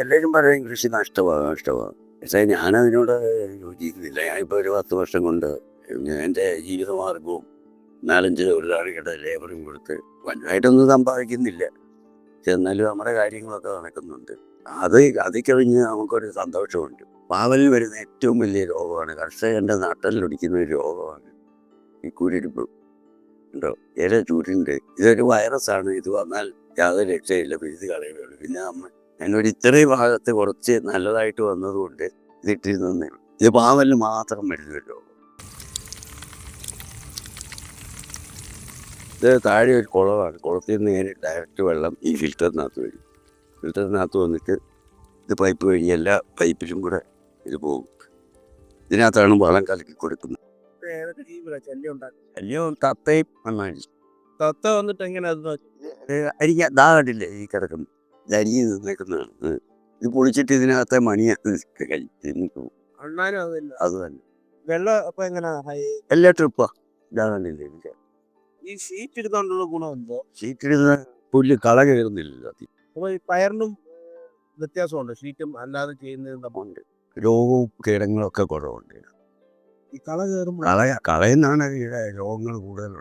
എല്ലാവരും പറയും കൃഷി നഷ്ടമാണ് നഷ്ടമാണ് പക്ഷേ ഞാനതിനോട് യോജിക്കുന്നില്ല. ഞാനിപ്പോൾ ഒരു പത്ത് വർഷം കൊണ്ട് എന്റെ ജീവിതമാർഗവും നാലഞ്ച് തൊഴിലാളികളുടെ ലേബറും കൊടുത്ത് വലുതായിട്ടൊന്നും സമ്പാദിക്കുന്നില്ല. എന്നാലും നമ്മുടെ കാര്യങ്ങളൊക്കെ നടക്കുന്നുണ്ട്. അത് അതിക്കഴിഞ്ഞ് നമുക്കൊരു സന്തോഷമുണ്ട്. പാവലിൽ വരുന്ന ഏറ്റവും വലിയ രോഗമാണ്. കർഷകന്റെ നട്ടലിലൊടിക്കുന്ന ഒരു രോഗമാണ് ഈ കുരുരിപ്പ്. ഉണ്ടോ? ഇല ചൂരുണ്ട്. ഇതൊരു വൈറസാണ് ഇത് വന്നാൽ യാതൊരു രക്ഷയില്ല പിഴുത് കളയുകയുള്ളൂ. പിന്നെ നമ്മൾ എന്നൊരു ഇത്രയും ഭാഗത്ത് കുറച്ച് നല്ലതായിട്ട് വന്നതുകൊണ്ട് ഇതിട്ടിരുന്നേ ഇത് പാവലിന് മാത്രം വരുന്ന ഒരു രോഗം ഇത് താഴെ ഒരു കുളമാണ് കുളത്തിൽ നിന്ന് നേരെ ഡയറക്റ്റ് വെള്ളം ഈ ഫിൽറ്ററിനകത്ത് വരും. ഫിൽറ്ററിനകത്ത് വന്നിട്ട് ഇത് പൈപ്പ് വഴി എല്ലാ പൈപ്പിലും കൂടെ ഇത് പോകും. ഇതിനകത്താണ് വളം കലക്കി കൊടുക്കുന്നത്. ശല്യം തത്തയും നന്നായി തത്ത വന്നിട്ട് എങ്ങനെ അത് അരിക്ക ദാ കണ്ടില്ലേ ഈ കിടക്കുന്നു ഇത് അരിഞ്ഞ് നിന്നേക്കുന്നതാണ്. ഇത്. പൊളിച്ചിട്ട് ഇതിനകത്തെ അതില്ല. അത് തന്നെ. വെള്ളം അപ്പൊ എങ്ങനെ? എല്ലാ ട്രിപ്പാ. ഇതാ. കണ്ടില്ലേ ഈ ഷീറ്റ് എടുത്തോണ്ടുള്ള ഗുണം എന്തോ? ഷീറ്റിടുന്ന പുല്ല് കള കയറുന്നില്ല അപ്പൊ ഈ പയറിനും വ്യത്യാസമുണ്ട്? ഷീറ്റും അല്ലാതെ ചെയ്യുന്നതും തമ്മിൽ? ഉണ്ട്. രോഗവും കീടങ്ങളൊക്കെ കുറവുണ്ട്. ഈ കള കയറുമ്പോൾ കളയ കളയെന്നാണ് രോഗങ്ങൾ കൂടുതൽ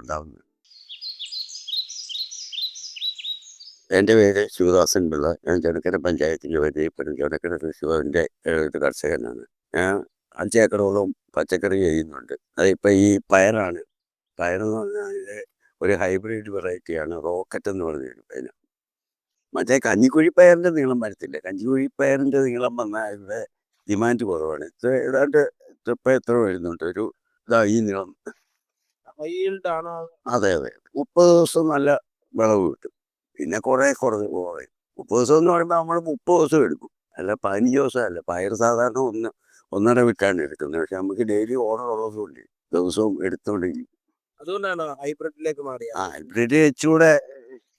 എന്റെ പേര് ശിവദാസൻ പിള്ള. ഞാൻ ചെറുക്കര പഞ്ചായത്തിൽ ജോലിപ്പെടും ചെറുക്കര ഒരു കർഷകനാണ്. ഞാൻ അഞ്ച് ഏക്കറോളം പച്ചക്കറി ചെയ്യുന്നുണ്ട്. അതിപ്പോൾ ഈ പയറാണ്. പയറെന്ന് പറഞ്ഞാൽ ഒരു ഹൈബ്രിഡ് വെറൈറ്റിയാണ് റോക്കറ്റ് എന്ന് പറഞ്ഞൊരു പയർ. മറ്റേ കഞ്ഞിക്കുഴിപ്പയറിന്റെ നീളം വരത്തില്ല. കഞ്ഞിക്കുഴിപ്പയറിന്റെ നീളം വന്നാൽ ഇവിടെ ഡിമാൻഡ് കുറവാണ്. ഇത് ഏതാണ്ട് ഇപ്പം എത്ര വരുന്നുണ്ട്? ഒരു ഇതാ ഈ നീളം. അതെ അതെ. മുപ്പത് ദിവസം നല്ല വിളവ് കിട്ടും. പിന്നെ കുറേ കുറഞ്ഞ് പോകാം മുപ്പത് ദിവസം എന്ന് പറയുമ്പോൾ നമ്മൾ മുപ്പത് ദിവസം എടുക്കും. അല്ല പതിനഞ്ച് ദിവസം അല്ല പയർ സാധാരണ ഒന്ന് ഒന്നര വിട്ടാണ് എടുക്കുന്നത്. പക്ഷെ നമുക്ക് ഡെയിലി ഓർഡർ ഉള്ളതുകൊണ്ട് ദിവസവും എടുത്തോണ്ടിരിക്കും അതുകൊണ്ടാണ് ഹൈബ്രിഡിലേക്ക് ആ ഹൈബ്രിഡ് വെച്ചുകൂടെ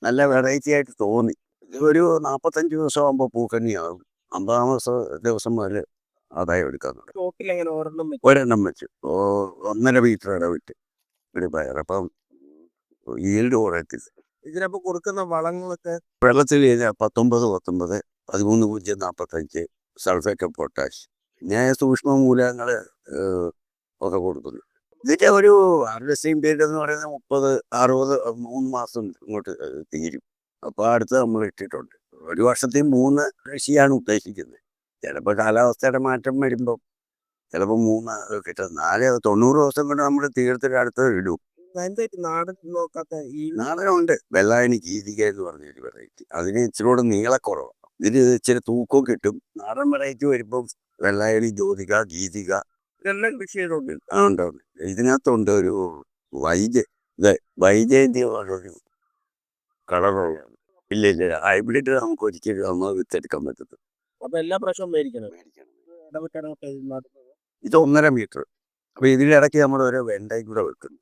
നല്ല വെറൈറ്റി ആയിട്ട് തോന്നി. ഒരു നാൽപ്പത്തഞ്ച് ദിവസം ആകുമ്പോൾ പൂക്കന്നിയാകും അമ്പതാം ദിവസം ദിവസം മുതൽ ആദായം എടുക്കാൻ തുടങ്ങും. സ്റ്റോക്കിൽ എങ്ങനെ ഒരെണ്ണം വെച്ച്? ഒന്നര മീറ്റർ ഇടവിട്ട് ഒരു പയർ അപ്പം ഈൽഡ് കുറയത്തില്ല. ഇതിനപ്പോ കൊടുക്കുന്ന വളങ്ങളൊക്കെ വെള്ളത്തിൽ പത്തൊമ്പത് പത്തൊമ്പത് പതിമൂന്ന് പൂജ്യം നാൽപ്പത്തഞ്ച് സൾഫേറ്റ് പൊട്ടാഷ് പിന്നെ സൂക്ഷ്മ മൂലകങ്ങൾ ഒക്കെ കൊടുക്കുന്നു. ഇതിന്റെ ഒരു ഹാർവെസ്റ്റിംഗ് പീരീഡ് എന്ന് പറയുന്നത് മുപ്പത് അറുപത് മൂന്ന് മാസം ഇങ്ങോട്ട് തീരും. അപ്പോൾ അടുത്ത് നമ്മൾ ഇട്ടിട്ടുണ്ട്. ഒരു വർഷത്തിൽ മൂന്ന് കൃഷിയാണ് ഉദ്ദേശിക്കുന്നത്. ചിലപ്പോൾ കാലാവസ്ഥയുടെ മാറ്റം വരുമ്പോൾ ചിലപ്പോൾ മൂന്ന് കിട്ടും. നാല് തൊണ്ണൂറ് ദിവസം കൊണ്ട് നമ്മൾ തീർത്തിട്ട് അടുത്ത് ഇടും. നാടൻ നോക്കാത്ത ഈ നാടനുണ്ട്. വെള്ളായണി ഗീതിക എന്ന് പറഞ്ഞൊരു വെറൈറ്റി അതിന് ഇച്ചിരി കൂടെ നീളക്കുറവാണ് ഇതിന് ഇച്ചിരി തൂക്കം കിട്ടും. നാടൻ വെറൈറ്റി വരുമ്പം വെള്ളായണി ജ്യോതിക ഗീതിക ഇതെല്ലാം കൃഷി ചെയ്തോണ്ട് ആ, ഉണ്ട് ഉണ്ട്. ഇതിനകത്തുണ്ട് ഒരു വൈജ വൈജയന്തി പറഞ്ഞൊരു കളറുള്ള ഇല്ല ഇല്ല ഹൈബ്രിഡ് നമുക്ക് ഒരിക്കലും നമ്മൾ വിത്തെടുക്കാൻ പറ്റത്തില്ല. അപ്പൊ എല്ലാ പ്രാവശ്യവും മേടിക്കണം. ഇത് ഒന്നര മീറ്റർ. അപ്പൊ ഇതിനിടയ്ക്ക് നമ്മൾ ഓരോ വെണ്ടയും കൂടെ വെക്കുന്നു.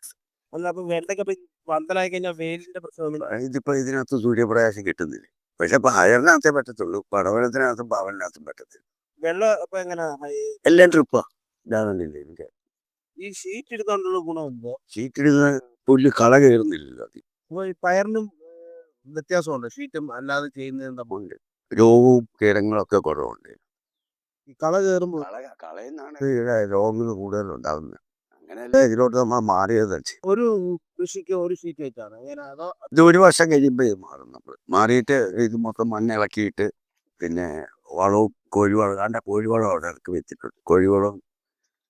അല്ല അപ്പൊ വെണ്ടയ്ക്ക് ഇപ്പൊ പന്തലായി കഴിഞ്ഞാൽ വെയിലിന്റെ പ്രശ്നമൊന്നും ഇതിപ്പോ ഇതിനകത്ത് സൂര്യപ്രകാശം കിട്ടുന്നില്ല. പക്ഷെ പയറിനകത്തേ പറ്റത്തുള്ളൂ. പടവലത്തിനകത്തും പാവലിനകത്തും പറ്റത്തില്ല. വെള്ളം അപ്പൊ എങ്ങനെ? എല്ലാം ട്രിപ്പാ ഇതാകുന്നില്ല എനിക്ക്? ഈ ഷീറ്റ് എടുത്തോണ്ടുള്ള ഗുണമുണ്ടോ? പുല്ല് കള കയറുന്നില്ലല്ലോ അപ്പൊ ഈ പയറിനും വ്യത്യാസമുണ്ട്? ഷീറ്റും അല്ലാതെ ചെയ്യുന്നതും തമ്മിൽ? ഉണ്ട്. രോഗവും കീടങ്ങളൊക്കെ കുറവുണ്ട്. ഈ കള കയറുമ്പോൾ രോഗങ്ങൾ കൂടുതൽ ഉണ്ടാകുന്നത് അങ്ങനെയല്ല? ഇതിലോട്ട് നമ്മൾ മാറിയത്. ഒരു കൃഷിക്ക് ഒരു സീറ്റ് വെച്ചാണ്. അങ്ങനെ അതോ ഇത് ഒരു വർഷം കഴിയുമ്പോൾ ഇത് മാറും നമ്മൾ മാറിയിട്ട് ഇത് മൊത്തം മണ്ണ് ഇളക്കിയിട്ട് പിന്നെ വളവും കോഴിവളം കണ്ട കോഴിവളം അവിടെ ഇറക്കി വെച്ചിട്ടുണ്ട്. കോഴിവളവും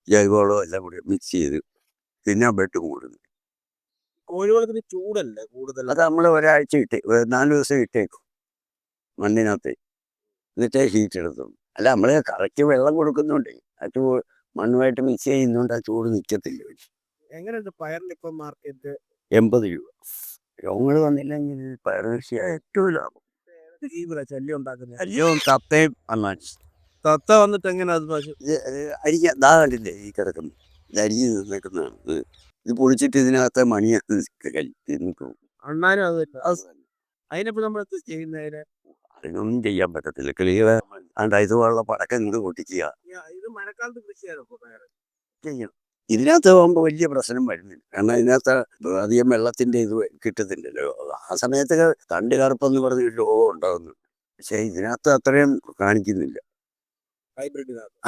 ജൈവവളവും എല്ലാം കൂടി മിക്സ് ചെയ്ത് പിന്നെ ബെഡ് കൂടുന്നു കോഴിവളത്തിന് ചൂടല്ലേ കൂടുതൽ അത് നമ്മൾ ഒരാഴ്ച ഇട്ട് നാല് ദിവസം ഇട്ടേക്കും മണ്ണിനകത്ത്. എന്നിട്ടേ ഹീറ്റ് എടുത്തു അല്ല നമ്മൾ കറക്റ്റ് വെള്ളം കൊടുക്കുന്നുണ്ട്. ചൂ മണ്ണുമായിട്ട് മിക്സ് ചെയ്യുന്നതുകൊണ്ട് ആ ചൂട് നിൽക്കത്തില്ല എങ്ങനെയുണ്ട് പയറിന് ഇപ്പൊ മാർക്കറ്റ് എൺപത് രൂപ. രോഗങ്ങൾ വന്നില്ലെങ്കിൽ പയർ കൃഷി ഏറ്റവും ലാഭം. ജീവികളെ ശല്യം ഉണ്ടാക്കുന്നത് അല്ലയോ തത്തയും അന്നാണ് തത്ത വന്നിട്ട് എങ്ങനെ അത് അരിക്ക ദാ കണ്ടില്ലേ ഈ കിടക്കുന്നു? ഇത് അരിഞ്ഞ് നിൽക്കുന്നതാണ് ഇത് പൊളിച്ചിട്ട് ഇതിനകത്തെ മണിയാണ് കഴിച്ചു അണ്ണാനും അത് അതിനെ അതിനിപ്പോ നമ്മൾ എന്ത് ചെയ്യുന്നതിന് അതിനൊന്നും ചെയ്യാൻ പറ്റത്തില്ല. കിളികളെ ഇതുപോലുള്ള പടക്കം ഇത് പൊട്ടിക്കുക ഇപ്പൊ ചെയ്യണം ഇതിനകത്ത് പോകുമ്പോൾ വലിയ പ്രശ്നം വരുന്നില്ല. കാരണം ഇതിനകത്ത് അധികം വെള്ളത്തിന്റെ ഇത് കിട്ടത്തില്ലല്ലോ. ആ സമയത്ത് തണ്ട് കറുപ്പെന്ന് പറഞ്ഞ രോഗം ഉണ്ടാകുന്നു പക്ഷേ ഇതിനകത്ത് അത്രയും കാണിക്കുന്നില്ല.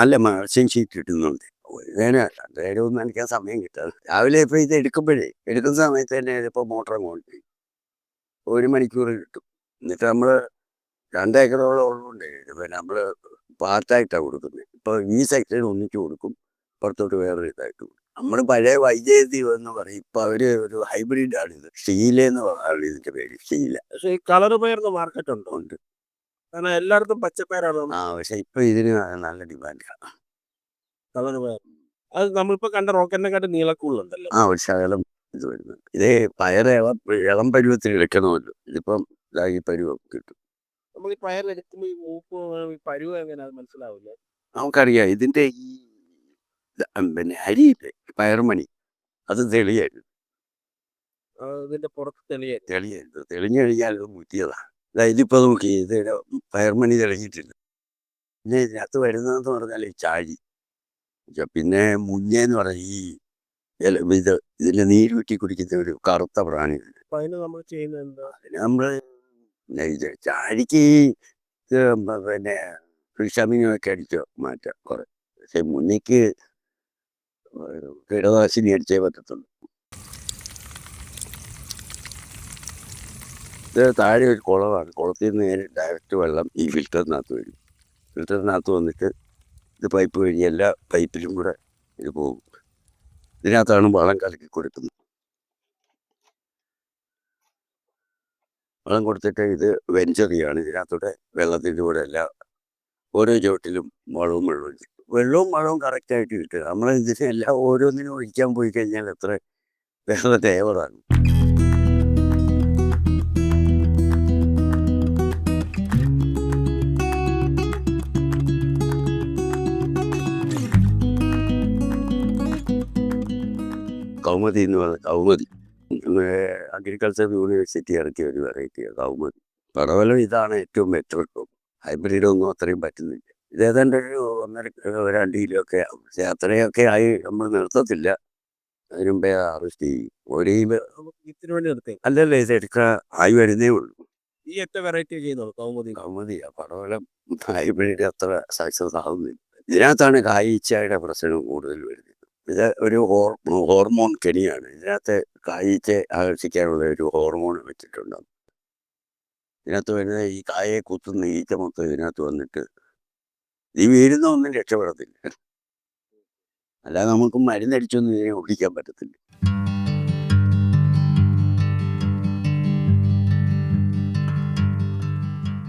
അല്ല മത്സ്യം ഷീറ്റ് കിട്ടുന്നുണ്ട് ഇതിന് നേരം ഒന്നും എനിക്ക് സമയം കിട്ടാതെ രാവിലെ ഇപ്പോൾ ഇത് എടുക്കുമ്പോഴേ എടുക്കുന്ന സമയത്ത് തന്നെ ഇതിപ്പോൾ മോട്ടർ അങ്ങോട്ട് ഒരു മണിക്കൂർ കിട്ടും. എന്നിട്ട് നമ്മൾ രണ്ടേക്കറോളം ഉള്ളതുകൊണ്ട് പിന്നെ നമ്മൾ പാർട്ടായിട്ടാണ് കൊടുക്കുന്നത് ഇപ്പോൾ ഈ സെക്ഷൻ ഒന്നിച്ച് കൊടുക്കും പുറത്തോട്ട് വേറൊരു ഇതായിട്ട് കൊടുക്കും. നമ്മൾ പഴയ വൈദ്യുതി എന്ന് പറയും. ഇപ്പം അവർ ഒരു ഹൈബ്രിഡ് ഇത്. ഷീല എന്ന് പറയുന്നത് ഇതിന്റെ പേര്. ഷീല. പക്ഷേ ഈ കളർ പേർന്ന് മാർക്കറ്റ് ഉണ്ടോ? ഉണ്ട്. കാരണം എല്ലായിടത്തും പച്ചപ്പയറാണ് ആ പക്ഷെ ഇപ്പം ഇതിന് നല്ല ഡിമാൻഡാണ് കളർ പയർ. അത് നമ്മളിപ്പോ കണ്ട റോക്കറ്റിനെക്കാട്ട് നീളക്കൂളുണ്ടല്ലോ ആ ഒരു ശകലം ഇത് വരുന്നുണ്ട്. ഇതേ പയർ ഇളം ഇളം പരുവത്തിൽ എടുക്കണമല്ലോ ഇതിപ്പം ഇതായി പരുവം കിട്ടും. നമുക്ക് ഈ പയർ എടുക്കുമ്പോൾ ഈ മൂപ്പ് ഈ പരുവ് എങ്ങനെ അത് മനസ്സിലാവില്ല നമുക്കറിയാം ഇതിന്റെ ഈ പിന്നെ അരിയില്ലേ പയർമണി അത് തെളിയായിരുന്നു ഇതിന്റെ പുറത്ത് തെളിയ തെളിയായിരുന്നു തെളിഞ്ഞു കഴിഞ്ഞാൽ അത് മുറ്റിയതാണ് അതായത് ഇപ്പൊ നോക്കി ഇത് പയർമണി തെളിഞ്ഞിട്ടില്ല. പിന്നെ ഇതിനകത്ത് വരുന്നതെന്ന് പറഞ്ഞാൽ ഈ ചാഴി. പിന്നെ മുഞ്ഞെന്ന് പറഞ്ഞ ഈ ഇത് ഇതിന്റെ വെട്ടി കുടിക്കുന്ന ഒരു കറുത്ത പ്രാണിയുണ്ട് അതിന് നമ്മൾ ചെയ്യുന്നത് എന്താ? അതിന് നമ്മൾ ചാഴിക്ക് ഈ പിന്നെ വിഷമിനൊക്കെ അടിച്ച് മാറ്റാം കുറെ. പക്ഷെ മുന്നേക്ക് കീടനാശിനി അടിച്ചേ പറ്റത്തുള്ളൂ. ഇത് താഴെ ഒരു കുളമാണ് കുളത്തിൽ നിന്ന് നേരെ ഡയറക്റ്റ് വെള്ളം ഈ ഫിൽറ്ററിനകത്ത് വരും. ഫിൽറ്ററിനകത്ത് വന്നിട്ട് ഇത് പൈപ്പ് വഴി എല്ലാ പൈപ്പിലും കൂടെ ഇത് പോകും. ഇതിനകത്താണ് വളം കലക്കി കൊടുക്കുന്നത്. വളം കൊടുത്തിട്ട് ഇത് വെഞ്ചറിയാണ് ഇതിനകത്തൂടെ വെള്ളത്തിന്റെ കൂടെ എല്ലാ ഓരോ ചുവട്ടിലും വളവും വെള്ളവും വെള്ളവും വളവും കറക്റ്റായിട്ട് കിട്ടുക നമ്മൾ ഇതിനെല്ലാം ഓരോന്നിനും ഒഴിക്കാൻ പോയി കഴിഞ്ഞാൽ എത്ര വേറെ തേവറാണ് കൗമതി എന്ന് പറഞ്ഞ കൗമതി അഗ്രികൾച്ചർ യൂണിവേഴ്സിറ്റി ഇറക്കിയ ഒരു വെറൈറ്റി കൗമതി പടവലം ഇതാണ് ഏറ്റവും ബെറ്റർ ഇപ്പം ഹൈബ്രിഡ് ഒന്നും അത്രയും പറ്റുന്നില്ല. ഇത് ഏതാണ്ട് ഒരു ഒന്നര രണ്ട് കിലോ ഒക്കെ ആവും. പക്ഷെ അത്രയൊക്കെ ആയി നമ്മൾ നിർത്തത്തില്ല. അതിന് മുമ്പേ ഹാർവെസ്റ്റ് ചെയ്യും. ഒരു അല്ലല്ല ഇത് എടുക്കാൻ ആയി വരുന്നേ ഉള്ളൂ. ഈ എത്ര വെറൈറ്റി ചെയ്യുന്നു? കൗമുദി? കൗമുദിയാ പടവലം ഹൈബ്രിഡ് അത്ര സക്സസ് ആവുന്നില്ല. ഇതിനകത്താണ് കായ്ച്ചയുടെ പ്രശ്നം കൂടുതൽ വരുന്നത്. ഇത് ഒരു ഹോർ ഹോർമോൺ കെണിയാണ്. ഇതിനകത്ത് കായ്ച്ച ആകർഷിക്കാനുള്ള ഒരു ഹോർമോൺ വെച്ചിട്ടുണ്ട്. ഇതിനകത്ത് വരുന്ന ഈ കായെ കുത്തുന്ന ഈച്ച മൊത്തം ഇതിനകത്ത് വന്നിട്ട് ഈ വീഴുന്ന ഒന്നും രക്ഷപ്പെടത്തില്ല. അല്ലാതെ നമുക്ക് മരുന്നടിച്ചൊന്നും ഇതിനെ ഓടിക്കാൻ പറ്റത്തില്ല.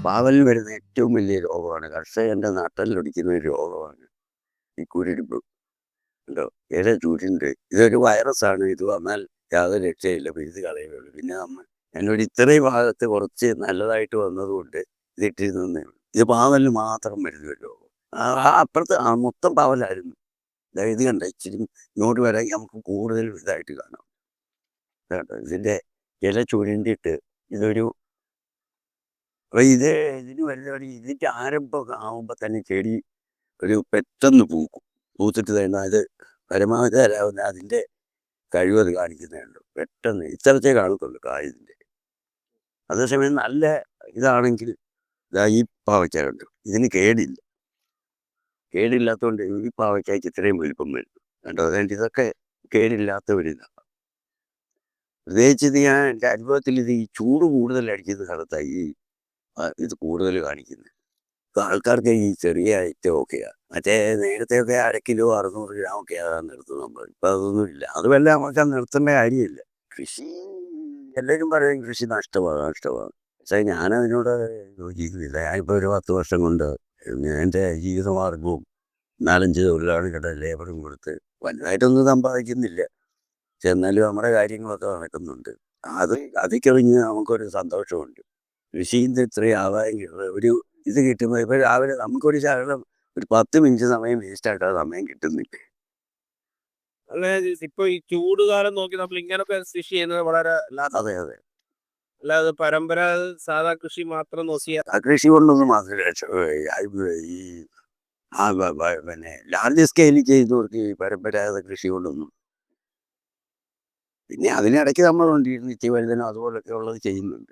പാവലിൽ വരുന്ന ഏറ്റവും വലിയ രോഗമാണ്. കർഷകന്റെ നട്ടലിലൊടിക്കുന്ന ഒരു രോഗമാണ്. ഈ കുരുടിപ്പ്. ഉണ്ടോ? ഇല ചൂടുണ്ട് ഇതൊരു വൈറസാണ്. ഇത് വന്നാൽ യാതൊരു രക്ഷയില്ല. ഇത് ഉള്ളൂ പിന്നെ നമ്മൾ എന്നോട് ഇത്രയും ഭാഗത്ത് കുറച്ച് നല്ലതായിട്ട് വന്നതുകൊണ്ട് ഇത് ഇട്ടിരുന്നേ ഇത് പാവലിന് മാത്രം വരുന്ന ഒരു ആ ആ അപ്പുറത്ത് മൊത്തം പാവലായിരുന്നു. ഇത് കണ്ട? ഇച്ചിരി ഇങ്ങോട്ട് വരാൻ നമുക്ക് കൂടുതൽ ഇതായിട്ട് കാണാം. ഇതിന്റെ ഇല ചുരുണ്ടിട്ട് ഇതൊരു അപ്പൊ ഇത് ഇതിന് വരുന്ന ഒരു ഇതിന്റെ ആരംഭം ആവുമ്പോൾ തന്നെ ചെടി ഒരു പെട്ടെന്ന് പൂക്കും. പൂത്തിട്ട് തന്നെ അത് പരമാവധി തരാവുന്ന അതിന്റെ കഴിവത് കാണിക്കുന്നേ ഉള്ളൂ പെട്ടെന്ന് ഇത്തരത്തെ കാണത്തുള്ളൂ കായതിന്റെ അതേസമയം നല്ല ഇതാണെങ്കിൽ ഇതാ ഈ പാവയ്ക്കാറുണ്ട് ഇതിന് കേടില്ല. കേടില്ലാത്തതുകൊണ്ട് ഈ പാവയ്ക്കായ്ക്ക് ഇത്രയും വലിപ്പം വരുന്നു. കണ്ടോ? അതുകൊണ്ട് ഇതൊക്കെ കേടില്ലാത്ത ഒരു ഇതാണ് പ്രത്യേകിച്ച് ഇത് ഞാൻ എന്റെ അനുഭവത്തിൽ ഇത് ഈ ചൂട് കൂടുതൽ അടിക്കുന്ന സ്ഥലത്താണ് ഇത് കൂടുതൽ കാണിക്കുന്നത്. ആൾക്കാർക്ക് ഈ ചെറിയ ഐറ്റം ഒക്കെയാണ് മറ്റേ നേരത്തെയൊക്കെ അര കിലോ അറുന്നൂറ് ഗ്രാം ഒക്കെ അതാണ് നിർത്തുന്നത്. നമ്മൾ ഇപ്പം അതൊന്നും ഇല്ല. അതുമല്ല നമുക്ക് നിർത്തേണ്ട കാര്യമില്ല. കൃഷി എല്ലാവരും പറയും കൃഷി നഷ്ടമാണ് നഷ്ടമാണ് പക്ഷേ ഞാൻ അതിനോട് യോജിക്കുന്നില്ല. ഞാനിപ്പോൾ ഒരു പത്ത് വർഷം കൊണ്ട് എന്റെ ജീവിതമാർഗവും നാലഞ്ച് തൊഴിലാളികളുടെ ലേബറും കൊടുത്ത് വലുതായിട്ടൊന്നും സമ്പാദിക്കുന്നില്ല. പക്ഷെ എന്നാലും നമ്മുടെ കാര്യങ്ങളൊക്കെ നടക്കുന്നുണ്ട്. അത് അതിക്കറിഞ്ഞ് നമുക്കൊരു സന്തോഷമുണ്ട്. കൃഷിയിൽ നിന്ന് ഇത്രയും ആദായം ഒരു ഇത് കിട്ടുമ്പോൾ ഇപ്പോൾ രാവിലെ നമുക്കൊരു ശകലം ഒരു പത്ത് മിനിറ്റ് സമയം വേസ്റ്റ് ആയിട്ട് ആ സമയം കിട്ടുന്നില്ല? ഇപ്പൊ ഈ ചൂട് കാലം നോക്കി നമ്മൾ ഇങ്ങനൊക്കെ കൃഷി ചെയ്യുന്നത് വളരെ അതെ അതെ. അല്ലാതെ പരമ്പരാഗത സാധാ കൃഷി മാത്രം നോക്കിയാൽ ആ കൃഷി കൊണ്ടൊന്നും ആ ഈ ആ പിന്നെ ലാർജ് സ്കെയിലിൽ ചെയ്യുന്നവർക്ക് ഈ പരമ്പരാഗത കൃഷി കൊണ്ടൊന്നും. പിന്നെ അതിനിടയ്ക്ക് നമ്മളുണ്ട് ഈ നിത്യവഴുതനം അതുപോലൊക്കെ ഉള്ളത് ചെയ്യുന്നുണ്ട്.